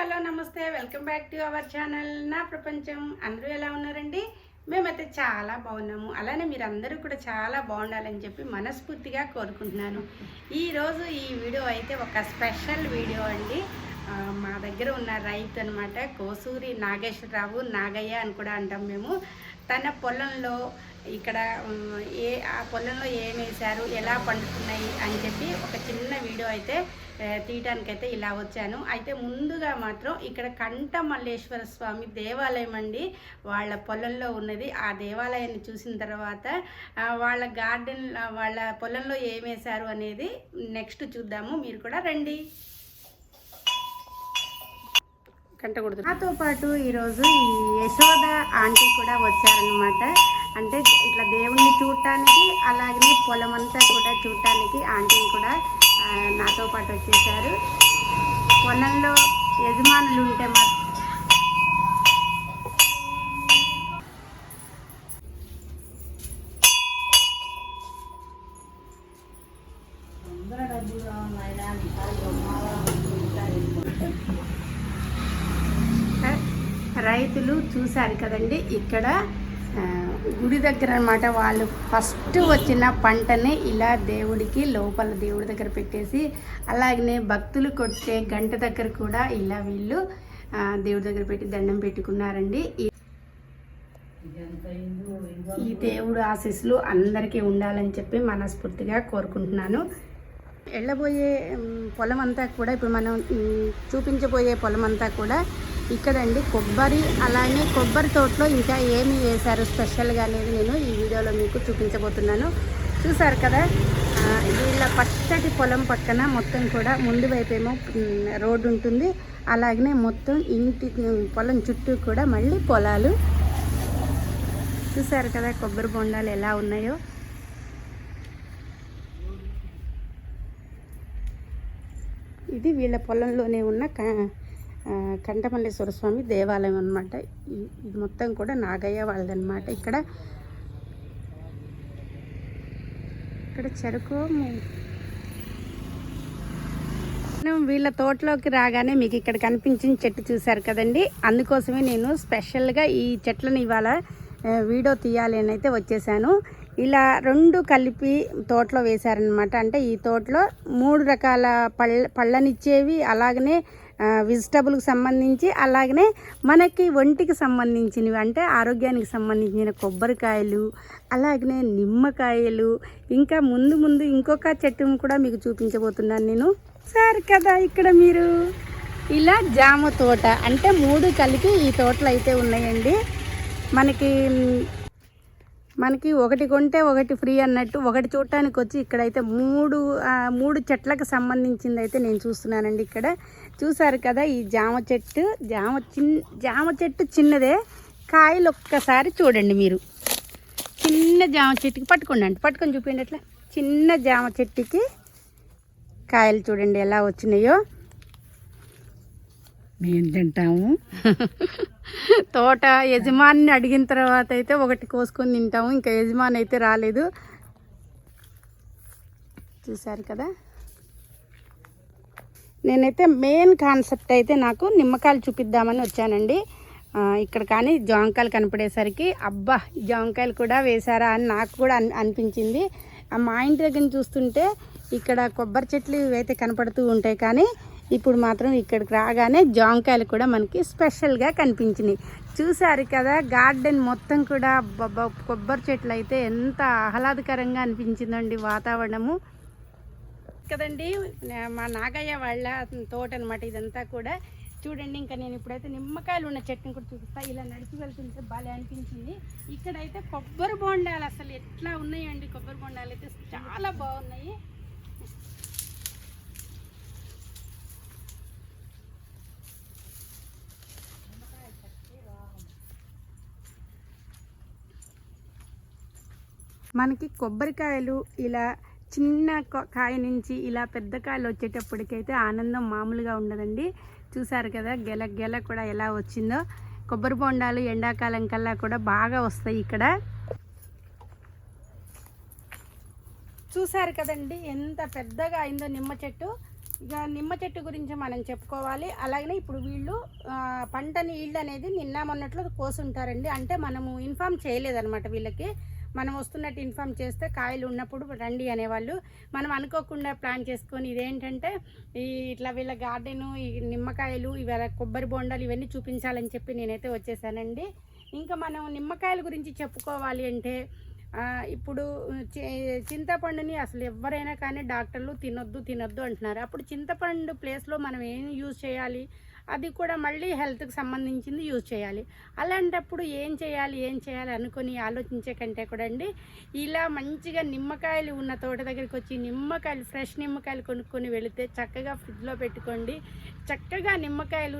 Hello నమస్తే. Welcome back to our channel నా ప్రపంచం. అందరూ ఎలా ఉన్నారండి? మేమైతే చాలా బాగున్నాము. అలానే మీరు అందరూ కూడా చాలా బాగుండాలని చెప్పి మనస్ఫూర్తిగా కోరుకుంటున్నాను. ఈరోజు ఈ వీడియో అయితే ఒక స్పెషల్ వీడియో అండి. మా దగ్గర ఉన్న రైతు అనమాట కోసూరి నాగేశ్వరరావు నాగయ్య అని కూడా అంటాం మేము. తన పొలంలో ఇక్కడ ఏ ఆ పొలంలో ఏం వేశారు ఎలా పండుతున్నాయి అని చెప్పి ఒక చిన్న వీడియో అయితే తీయటానికైతే ఇలా వచ్చాను. అయితే ముందుగా మాత్రం ఇక్కడ కంట మల్లేశ్వర స్వామి దేవాలయం అండి. వాళ్ళ పొలంలో ఉన్నది. ఆ దేవాలయాన్ని చూసిన తర్వాత వాళ్ళ గార్డెన్ వాళ్ళ పొలంలో ఏం వేశారు అనేది నెక్స్ట్ చూద్దాము. మీరు కూడా రండి. కంటకూడదు నాతో పాటు ఈరోజు ఈ యశోద ఆంటీ కూడా వచ్చారనమాట అంటే ఇట్లా దేవుణ్ణి చూడటానికి అలాగే పొలం అంతా కూడా చూడటానికి ఆంటీని కూడా నాతో పాటు వచ్చేసారు. పొలంలో యజమానులు ఉంటే మా రైతులు చూశారు కదండి ఇక్కడ గుడి దగ్గర అన్నమాట వాళ్ళు ఫస్ట్ వచ్చిన పంటని ఇలా దేవుడికి లోపల దేవుడి దగ్గర పెట్టేసి అలాగనే భక్తులు కొట్టే గంట దగ్గర కూడా ఇలా వీళ్ళు దేవుడి దగ్గర పెట్టి దండం పెట్టుకున్నారండి. ఈ- దేవుడు ఆశీస్సులు అందరికీ ఉండాలని చెప్పి మనస్ఫూర్తిగా కోరుకుంటున్నాను. వెళ్ళబోయే పొలం అంతా కూడా ఇప్పుడు మనం చూపించబోయే పొలం అంతా కూడా ఇక్కడండి కొబ్బరి అలానే కొబ్బరి తోటలో ఇంకా ఏమి వేశారు స్పెషల్గా అనేది నేను ఈ వీడియోలో మీకు చూపించబోతున్నాను. చూసారు కదా? వీళ్ళ పచ్చటి పొలం పక్కన మొత్తం కూడా ముందు వైపేమో రోడ్డు ఉంటుంది. అలాగనే మొత్తం ఇంటి పొలం చుట్టూ కూడా మళ్ళీ పొలాలు. చూసారు కదా కొబ్బరి బొండాలు ఎలా ఉన్నాయో? ఇది వీళ్ళ పొలంలోనే ఉన్న కంటమల్లేశ్వర కంఠమల్లేశ్వర స్వామి దేవాలయం అనమాట ఇది మొత్తం కూడా నాగయ్య వాళ్ళదనమాట ఇక్కడ ఇక్కడ చెరుకు ము- మనం వీళ్ళ తోటలోకి రాగానే మీకు ఇక్కడ కనిపించిన చెట్టు చూశారు కదండి. అందుకోసమే నేను స్పెషల్గా ఈ చెట్లను ఇవాళ వీడియో తీయాలి అని అయితే వచ్చేసాను. ఇలా రెండు కలిపి తోటలో వేశారనమాట అంటే ఈ తోటలో మూడు రకాల పళ్ళ పళ్ళనిచ్చేవి అలాగనే వెజిటబుల్కి సంబంధించి అలాగనే మనకి ఒంటికి సంబంధించినవి అంటే ఆరోగ్యానికి సంబంధించిన కొబ్బరికాయలు అలాగనే నిమ్మకాయలు ఇంకా ముందు ముందు ఇంకొక చెట్టును కూడా మీకు చూపించబోతున్నాను నేను. సార్ కదా ఇక్కడ మీరు? ఇలా జామ తోట అంటే మూడు కలిపి ఈ తోటలు అయితే ఉన్నాయండి. మనకి మనకి ఒకటి కొంటే ఒకటి ఫ్రీ అన్నట్టు ఒకటి చూడటానికి వచ్చి ఇక్కడైతే మూడు మూడు చెట్లకు సంబంధించింది అయితే నేను చూస్తున్నానండి ఇక్కడ. చూసారు కదా ఈ జామ చెట్టు జామ చిన్ జామ చెట్టు చిన్నదే. కాయలు ఒక్కసారి చూడండి మీరు. చిన్న జామ చెట్టుకి పట్టుకోండి అంటే పట్టుకొని చూపించండి అట్లా చిన్న జామ చెట్టుకి కాయలు చూడండి ఎలా వచ్చినాయో. మేము తింటాము. తోట యజమాని అడిగిన తర్వాత అయితే ఒకటి కోసుకొని తింటాము. ఇంకా యజమాని అయితే రాలేదు. చూసారు కదా? నేనైతే మెయిన్ కాన్సెప్ట్ అయితే నాకు నిమ్మకాయలు చూపిద్దామని వచ్చానండి. ఇక్కడ కానీ జాంకాయలు కనపడేసరికి అబ్బా జాంకాయలు కూడా వేశారా అని నాకు కూడా అన్- అనిపించింది. ఆ, మా ఇంటి దగ్గర చూస్తుంటే ఇక్కడ కొబ్బరి చెట్లు ఇవైతే కనపడుతూ ఉంటాయి కానీ ఇప్పుడు మాత్రం ఇక్కడికి రాగానే జాంకాయలు కూడా మనకి స్పెషల్గా కనిపించినాయి. చూసారు కదా గార్డెన్ మొత్తం కూడా కొబ్బరి చెట్లు అయితే ఎంత ఆహ్లాదకరంగా అనిపించిందండి వాతావరణము. కదండి? మా నాగయ్య వాళ్ళ తోట అనమాట ఇదంతా కూడా. చూడండి ఇంకా నేను ఇప్పుడైతే నిమ్మకాయలు ఉన్న చెట్టుని కూడా చూపిస్తా. ఇలా నడిచి వెళ్తుంటే భలే అనిపించింది. ఇక్కడైతే కొబ్బరి బొండాలు అసలు ఎట్లా ఉన్నాయండి? కొబ్బరి బొండాలు అయితే చాలా బాగున్నాయి. మనకి కొబ్బరికాయలు ఇలా చిన్న కొ- కాయ నుంచి ఇలా పెద్ద కాయలు వచ్చేటప్పటికైతే ఆనందం మామూలుగా ఉండదండి. చూసారు కదా గెల గెల కూడా ఎలా వచ్చిందో. కొబ్బరి బొండాలు ఎండాకాలం కల్లా కూడా బాగా వస్తాయి ఇక్కడ. చూసారు కదండి ఎంత పెద్దగా అయిందో నిమ్మ చెట్టు. ఇక నిమ్మ చెట్టు గురించి మనం చెప్పుకోవాలి. అలాగనే ఇప్పుడు వీళ్ళు పంట నీళ్ళు అనేది నిన్న మొన్నట్లో కోసుంటారండి. అంటే మనము ఇన్ఫామ్ చేయలేదన్నమాట వీళ్ళకి. మనం వస్తున్నట్టు ఇన్ఫామ్ చేస్తే కాయలు ఉన్నప్పుడు రండి అనేవాళ్ళు. మనం అనుకోకుండా ప్లాన్ చేసుకొని ఇదేంటంటే ఈ ఇట్లా వీళ్ళ గార్డెను ఈ నిమ్మకాయలు ఇవి కొబ్బరి బొండాలు ఇవన్నీ చూపించాలని చెప్పి నేనైతే వచ్చేసానండి. ఇంకా మనం నిమ్మకాయల గురించి చెప్పుకోవాలి అంటే ఇప్పుడు చింతపండుని అసలు ఎవరైనా కానీ డాక్టర్లు తినొద్దు తినొద్దు అంటున్నారు. అప్పుడు చింతపండు ప్లేస్లో మనం ఏం యూజ్ చేయాలి? అది కూడా మళ్ళీ హెల్త్కి సంబంధించింది యూజ్ చేయాలి. అలాంటప్పుడు ఏం చేయాలి ఏం చేయాలి అనుకొని ఆలోచించే కంటే కూడా అండి ఇలా మంచిగా నిమ్మకాయలు ఉన్న తోట దగ్గరికి వచ్చి నిమ్మకాయలు ఫ్రెష్ నిమ్మకాయలు కొనుక్కొని వెళితే చక్కగా ఫ్రిడ్జ్లో పెట్టుకోండి. చక్కగా నిమ్మకాయలు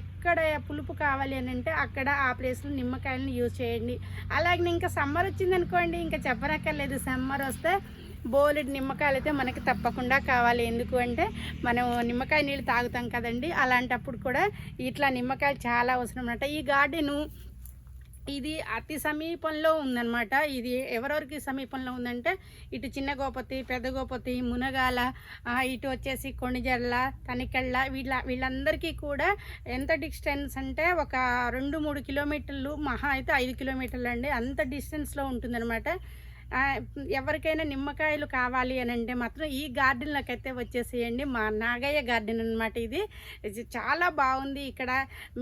ఎక్కడ పులుపు కావాలి అని అంటే అక్కడ ఆ ప్లేస్లో నిమ్మకాయలను యూజ్ చేయండి. అలాగే ఇంకా సమ్మర్ వచ్చిందనుకోండి ఇంకా చెప్పనక్కర్లేదు. సమ్మర్ వస్తే బోలెడు నిమ్మకాయలు అయితే మనకి తప్పకుండా కావాలి. ఎందుకు అంటే మనం నిమ్మకాయ నీళ్ళు తాగుతాం కదండి. అలాంటప్పుడు కూడా ఇట్లా నిమ్మకాయలు చాలా అవసరం అనమాట ఈ గార్డెను ఇది అతి సమీపంలో ఉందన్నమాట. ఇది ఎవరెవరికి సమీపంలో ఉందంటే ఇటు చిన్న గోపతి పెద్ద గోపతి మునగాల ఇటు వచ్చేసి కొణిజర్ల తనికెళ్ళ వీళ్ళ వీళ్ళందరికీ కూడా ఎంత డిస్టెన్స్ అంటే ఒక రెండు మూడు కిలోమీటర్లు మహా అయితే ఐదు కిలోమీటర్లు అండి. అంత డిస్టెన్స్లో ఉంటుందన్నమాట. ఎవరికైనా నిమ్మకాయలు కావాలి అని అంటే మాత్రం ఈ గార్డెన్లోకి అయితే వచ్చేసేయండి. మా నాగయ్య గార్డెన్ అనమాట ఇది. చాలా బాగుంది. ఇక్కడ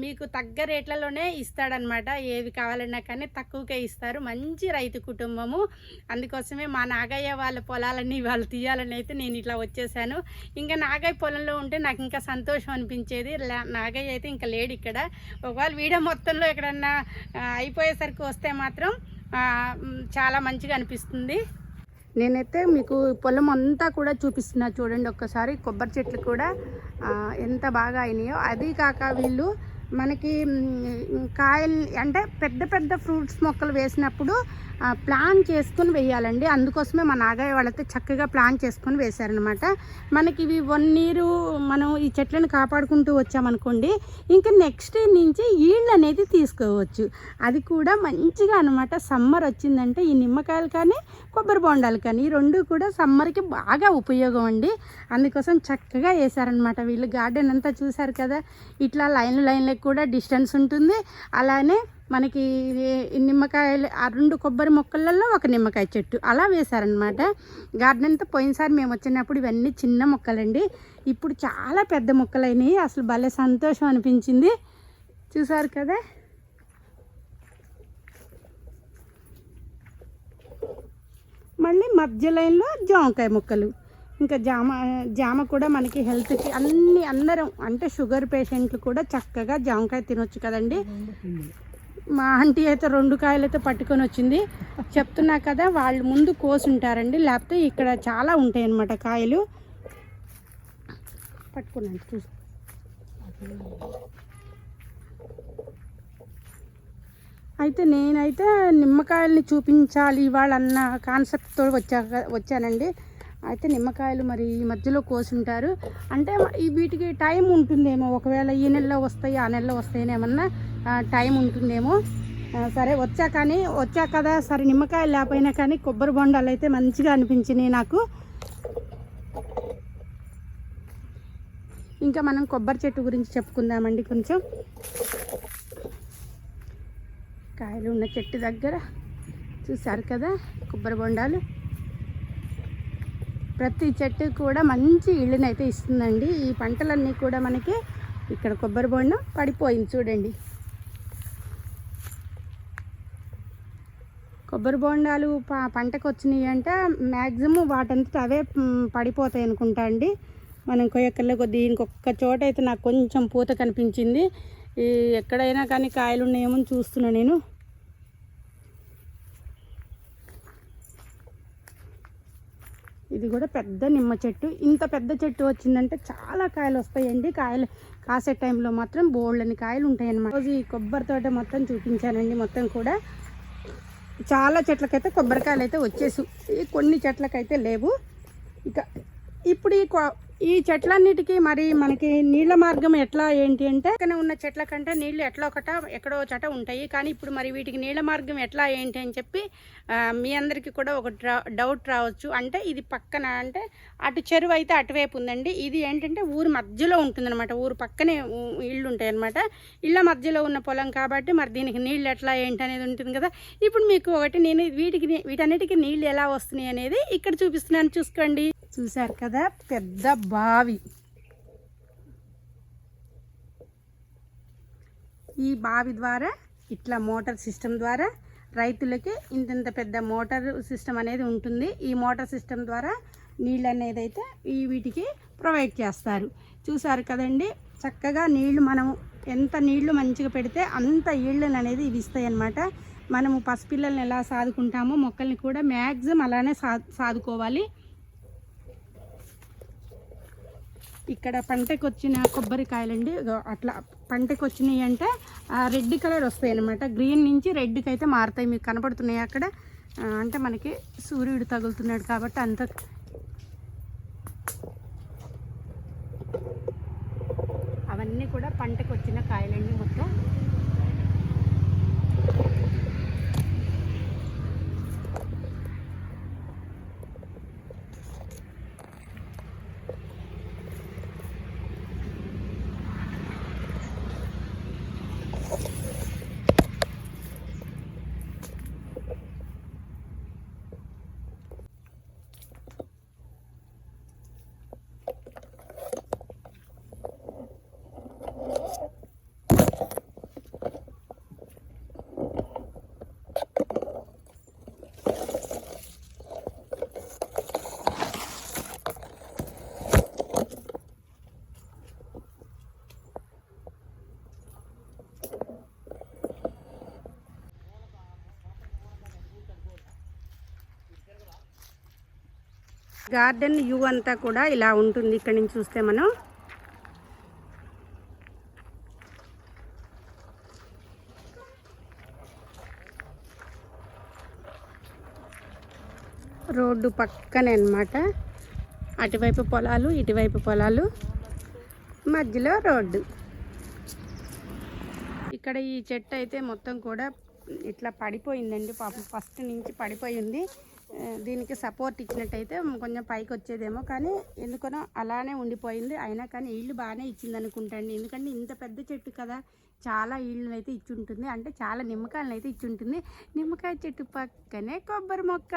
మీకు తగ్గ రేట్లలోనే ఇస్తాడనమాట ఏవి కావాలన్నా కానీ తక్కువకే ఇస్తారు. మంచి రైతు కుటుంబము. అందుకోసమే మా నాగయ్య వాళ్ళ పొలాలన్నీ వాళ్ళు తీయాలని అయితే నేను ఇట్లా వచ్చేసాను. ఇంకా నాగయ్య పొలంలో ఉంటే నాకు ఇంకా సంతోషం అనిపించేది. నాగయ్య అయితే ఇంకా లేడు ఇక్కడ. ఒకవేళ వీడియో మొత్తంలో ఎక్కడన్నా అయిపోయేసరికి వస్తే మాత్రం చాలా మంచిగా అనిపిస్తుంది. నేనైతే మీకు పొలం అంతా కూడా చూపిస్తున్నా చూడండి ఒక్కసారి కొబ్బరి చెట్లు కూడా ఎంత బాగా అయినాయో. అది కాక వీళ్ళు మనకి కాయల్ కాయలు అంటే పెద్ద పెద్ద ఫ్రూట్స్ మొక్కలు వేసినప్పుడు ప్లాన్ చేసుకొని వేయాలండి. అందుకోసమే మా నాగయ్య వాళ్ళైతే చక్కగా ప్లాన్ చేసుకొని వేశారనమాట మనకి ఇవి వన్ ఇయర్ మనం ఈ చెట్లను కాపాడుకుంటూ వచ్చామనుకోండి ఇంకా నెక్స్ట్ నుంచి ఈళ్ళు అనేది తీసుకోవచ్చు. అది కూడా మంచిగా అనమాట సమ్మర్ వచ్చిందంటే ఈ నిమ్మకాయలు కానీ కొబ్బరి బొండాలు కానీ ఈ రెండు కూడా సమ్మర్కి బాగా ఉపయోగం అండి. అందుకోసం చక్కగా వేశారనమాట వీళ్ళు గార్డెన్ అంతా చూశారు కదా ఇట్లా లైన్లు లైన్లు లైన్లకు కూడా డిస్టెన్స్ ఉంటుంది. అలానే మనకి నిమ్మకాయలు ఆ రెండు కొబ్బరి మొక్కలలో ఒక నిమ్మకాయ చెట్టు అలా వేశారనమాట గార్డెన్ అంతా పోయినసారి మేము వచ్చినప్పుడు ఇవన్నీ చిన్న మొక్కలండి. ఇప్పుడు చాలా పెద్ద మొక్కలైనవి అసలు భలే సంతోషం అనిపించింది. చూసారు కదా? మళ్ళీ మధ్య లైన్లో జామకాయ ముక్కలు. ఇంకా జామ జామ కూడా మనకి హెల్త్కి అన్ని అందరం అంటే షుగర్ పేషెంట్లు కూడా చక్కగా జామకాయ తినొచ్చు కదండి. మా ఆంటీ అయితే రెండు కాయలైతే పట్టుకొని వచ్చింది. చెప్తున్నా కదా వాళ్ళు ముందు కోసి ఉంటారండి లేకపోతే ఇక్కడ చాలా ఉంటాయి అన్నమాట కాయలు. పట్టుకున్నాను చూసి అయితే నేనైతే నిమ్మకాయల్ని చూపించాలి ఇవాళ అన్న కాన్సెప్ట్తో వచ్చాక వచ్చానండి. అయితే నిమ్మకాయలు మరి ఈ మధ్యలో కోసుంటారు. అంటే ఈ వీటికి టైం ఉంటుందేమో. ఒకవేళ ఈ నెలలో వస్తాయి ఆ నెలలో వస్తాయనేమన్నా టైం ఉంటుందేమో. సరే వచ్చా కానీ వచ్చా కదా సరే నిమ్మకాయలు లేకపోయినా కానీ కొబ్బరి బొండాలు అయితే మంచిగా అనిపించినాయి నాకు. ఇంకా మనం కొబ్బరి చెట్టు గురించి చెప్పుకుందామండి కొంచెం. కాయలు ఉన్న చెట్టు దగ్గర చూసారు కదా కొబ్బరి బొండాలు. ప్రతి చెట్టు కూడా మంచి ఇళ్ళనైతే ఇస్తుందండి. ఈ పంటలన్నీ కూడా మనకి ఇక్కడ కొబ్బరి బొండం పడిపోయింది చూడండి. కొబ్బరి బొండాలు ప పంటకు వచ్చినాయి అంటే మ్యాక్సిమం వాటంతట అవే పడిపోతాయి అనుకుంటా అండి. మనం కొయ్యక్కర్లో కొద్ది ఇంకొక చోట అయితే నాకు కొంచెం పూత కనిపించింది. ఈ ఎక్కడైనా కానీ కాయలు ఉన్నాయేమో చూస్తున్నాను చూస్తున్నా నేను. ఇది కూడా పెద్ద నిమ్మ చెట్టు. ఇంత పెద్ద చెట్టు వచ్చిందంటే చాలా కాయలు వస్తాయండి. కాయలు కాసే టైంలో మాత్రం బోల్డని కాయలు ఉంటాయి అన్నమాట రోజు ఈ కొబ్బరి తోట మొత్తం చూపించానండి. మొత్తం కూడా చాలా చెట్లకైతే కొబ్బరికాయలు అయితే వచ్చేసి కొన్ని చెట్లకైతే లేవు. ఇక ఇప్పుడు ఈ ఈ చెట్లన్నిటికీ మరి మనకి నీళ్ళ మార్గం ఎట్లా ఏంటి అంటే పక్కన ఉన్న చెట్ల కంటే నీళ్ళు ఎట్లా ఒకట ఎక్కడో చట ఉంటాయి. కానీ ఇప్పుడు మరి వీటికి నీళ్ళ మార్గం ఎట్లా ఏంటి అని చెప్పి మీ అందరికీ కూడా ఒక డౌట్ రావచ్చు. అంటే ఇది పక్కన అంటే అటు చెరువు అయితే అటువైపు ఉందండి. ఇది ఏంటంటే ఊరు మధ్యలో ఉంటుందన్నమాట. ఊరు పక్కనే ఇళ్ళు ఉంటాయి అనమాట ఇళ్ళ మధ్యలో ఉన్న పొలం కాబట్టి మరి దీనికి నీళ్ళు ఎట్లా ఏంటి అనేది ఉంటుంది కదా. ఇప్పుడు మీకు ఒకటి నేను వీటికి వీటన్నిటికీ నీళ్ళు ఎలా వస్తున్నాయి అనేది ఇక్కడ చూపిస్తున్నాను. చూసుకోండి. చూశారు కదా? పెద్ద బావి. ఈ బావి ద్వారా ఇట్లా మోటార్ సిస్టమ్ ద్వారా రైతులకి ఇంతంత పెద్ద మోటార్ సిస్టమ్ అనేది ఉంటుంది. ఈ మోటార్ సిస్టమ్ ద్వారా నీళ్ళు అనేది అయితే ఈ వీటికి ప్రొవైడ్ చేస్తారు. చూసారు కదండి? చక్కగా నీళ్ళు మనం ఎంత నీళ్ళు మంచిగా పెడితే అంత ఈళ్ళని అనేది ఇవి ఇస్తాయి అన్నమాట. మనము పసిపిల్లల్ని ఎలా సాదుకుంటామో మొక్కల్ని కూడా మ్యాక్సిమం అలానే సా సాదుకోవాలి. ఇక్కడ పంటకు వచ్చిన కొబ్బరికాయలండి అట్లా పంటకు వచ్చినాయి అంటే రెడ్ కలర్ వస్తాయి అనమాట గ్రీన్ నుంచి రెడ్కి అయితే మారుతాయి. మీకు కనపడుతున్నాయి అక్కడ. అంటే మనకి సూర్యుడు తగులుతున్నాడు కాబట్టి అంత అవన్నీ కూడా పంటకు వచ్చిన కాయలండి మొత్తం. గార్డెన్ వ్యూ అంతా కూడా ఇలా ఉంటుంది ఇక్కడ నుంచి చూస్తే మనం. రోడ్డు పక్కనే అన్నమాట. అటువైపు పొలాలు ఇటువైపు పొలాలు మధ్యలో రోడ్డు. ఇక్కడ ఈ చెట్టు అయితే మొత్తం కూడా ఇట్లా పడిపోయిందండి పాపం ఫస్ట్ నుంచి పడిపోయింది. దీనికి సపోర్ట్ ఇచ్చినట్టయితే కొంచెం పైకి వచ్చేదేమో. కానీ ఎందుకనో అలానే ఉండిపోయింది. అయినా కానీ ఇల్లు బాగానే ఇచ్చింది అనుకుంటండి ఎందుకంటే ఇంత పెద్ద చెట్టు కదా చాలా ఇళ్ళని అయితే ఇచ్చి ఉంటుంది. అంటే చాలా నిమ్మకాయలను అయితే ఇచ్చి ఉంటుంది. నిమ్మకాయ చెట్టు పక్కనే కొబ్బరి మొక్క.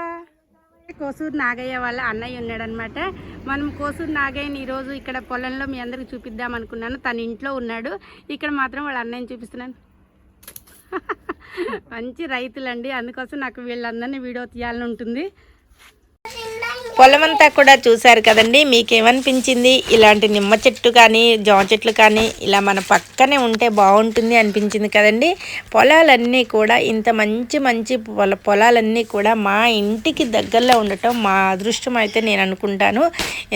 కోసూరు నాగయ్య వాళ్ళ అన్నయ్య ఉన్నాడనమాట. మనం కోసూరు నాగయ్యని ఈరోజు ఇక్కడ పొలంలో మీ అందరికి చూపిద్దాం అనుకున్నాను తన ఇంట్లో ఉన్నాడు. ఇక్కడ మాత్రం వాళ్ళ అన్నయ్యని చూపిస్తున్నాను. మంచి రైతులండి. అందుకోసం నాకు వీళ్ళందరినీ వీడియో తీయాలని ఉంటుంది. పొలమంతా కూడా చూశారు కదండి. మీకేమనిపించింది? ఇలాంటి నిమ్మ చెట్టు కానీ జామ చెట్లు కానీ ఇలా మన పక్కనే ఉంటే బాగుంటుంది అనిపించింది కదండి. పొలాలన్నీ కూడా ఇంత మంచి మంచి పొల పొలాలన్నీ కూడా మా ఇంటికి దగ్గరలో ఉండటం మా అదృష్టం అయితే నేను అనుకుంటాను.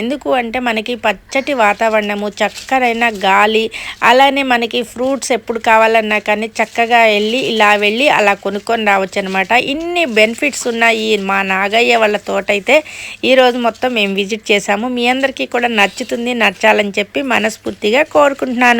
ఎందుకు అంటే మనకి పచ్చటి వాతావరణము చక్కనైన గాలి అలానే మనకి ఫ్రూట్స్ ఎప్పుడు కావాలన్నా కానీ చక్కగా వెళ్ళి ఇలా వెళ్ళి అలా కొనుక్కొని రావచ్చు అనమాట ఇన్ని బెనిఫిట్స్ ఉన్నాయి మా నాగయ్య వాళ్ళ తోట అయితే ఈరోజు మొత్తం మేము విజిట్ చేశాము. మీ అందరికీ కూడా నచ్చుతుంది నచ్చాలని చెప్పి మనస్ఫూర్తిగా కోరుకుంటున్నాను.